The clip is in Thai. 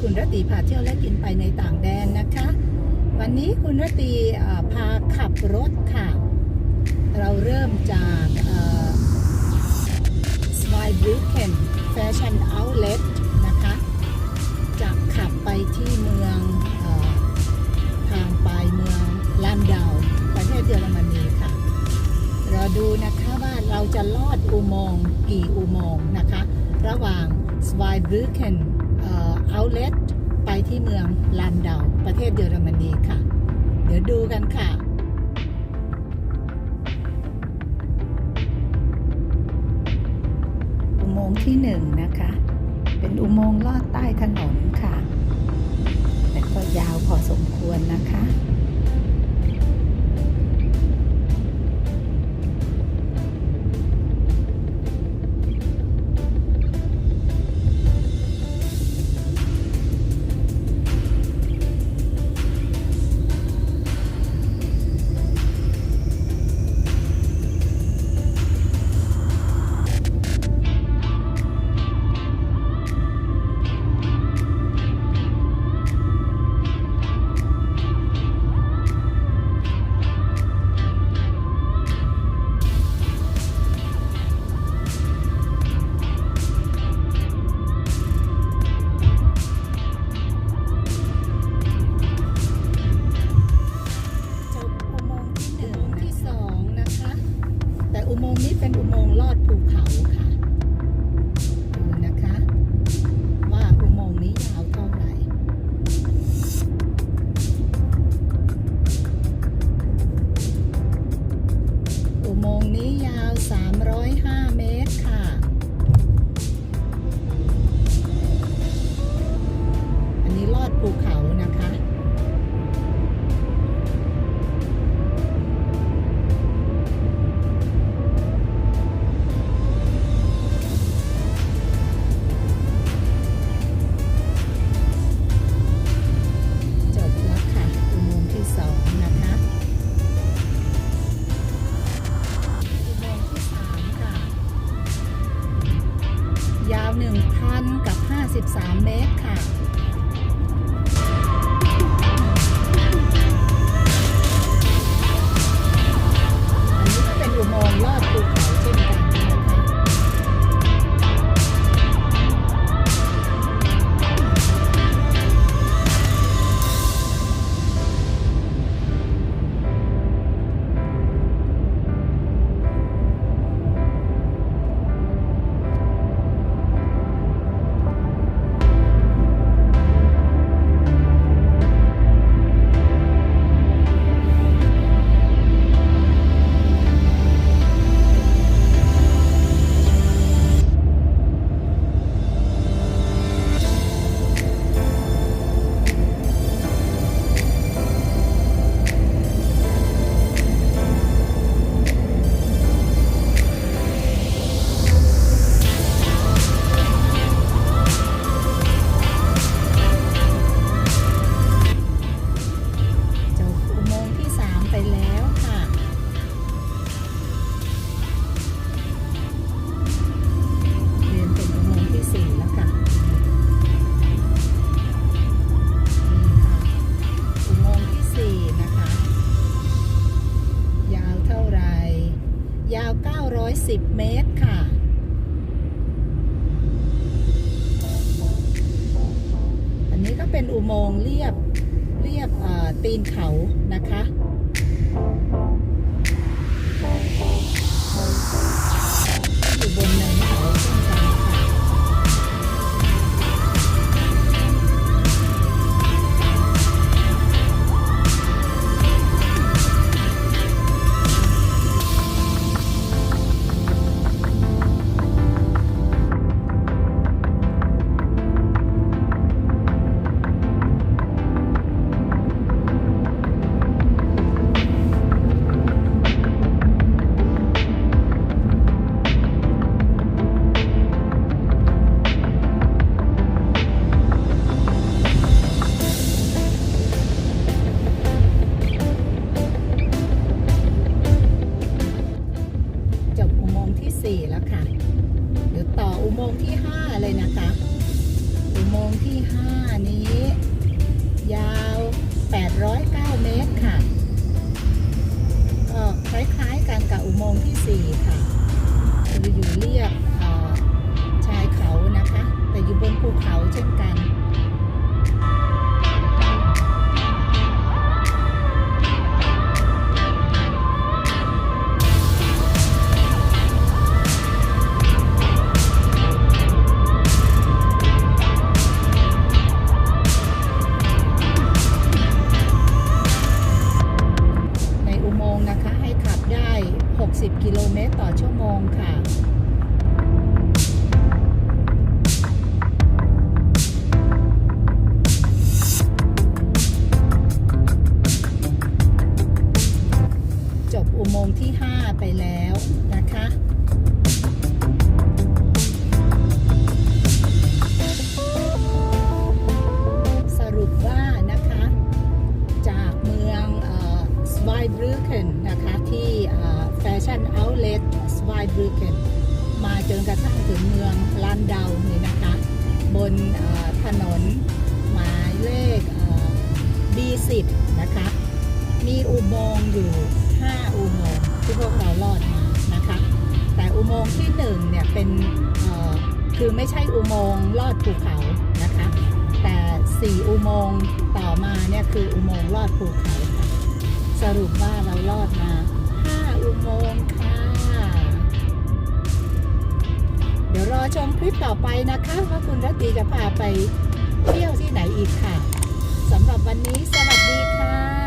คุณรตีพาเที่ยวและกินไปในต่างแดนนะคะ วันนี้คุณรตีพาขับรถค่ะ เราเริ่มจากสไวบรูเคนแฟชั่นเอาท์เลทนะคะ จะขับไปที่เมืองอทางไปเมืองลานดาวประเทศเยอรมนีค่ะเราดูนะคะว่าเราจะลอดอุโมงค์กี่อุโมงค์นะคะ ระหว่างสไวบรูเคน เอาเลทไปที่เมืองลันเดาประเทศเยอรมนีค่ะ เดี๋ยวดูกันค่ะอุโมงค์ที่หนึ่งนะคะ เป็นอุโมงค์ลอดใต้ถนนค่ะ แต่ก็ยาวพอสมควรนะคะ 305 เมตรค่ะ ยาว 910 เมตรค่ะ อันนี้ก็เป็นอุโมงค์เรียบ เรียบตีนเขานะคะ งค์ที่ห้าเดี๋ยวต่ออุโมงที่5เลยนะคะอุโมงค์ที่ห้านี้ ยาว 809 เมตรค่ะ ก็คล้ายๆกันกับอุโมงค์ที่4ค่ะ อุโมงค์นะคะ ให้ขับได้ 60 กิโลเมตรต่อชั่วโมงค่ะจบอุโมงค์ที่ 5 ไปแล้วนะคะานดานี่นะคะ บนถนนหมายเลข B10 นะคะ มีอุโมงค์อยู่ 5 อุโมงค์ที่พวกเราลอดมานะคะ แต่อุโมงค์ที่1เนี่ยเป็นคือไม่ใช่อุโมงค์ลอดภูเขานะคะ แต่ 4 อุโมงค์ต่อมาเนี่ยคืออุโมงค์ลอดภูเขาค่ะ สรุปว่าเราลอดมา 5 อุโมงค์ค่ะ อชมคลิปต่อไปนะคะว่าคุณรัตตีจะพาไปเที่ยวที่ไหนอีกค่ะสำหรับวันนี้สวัสดีค่ะ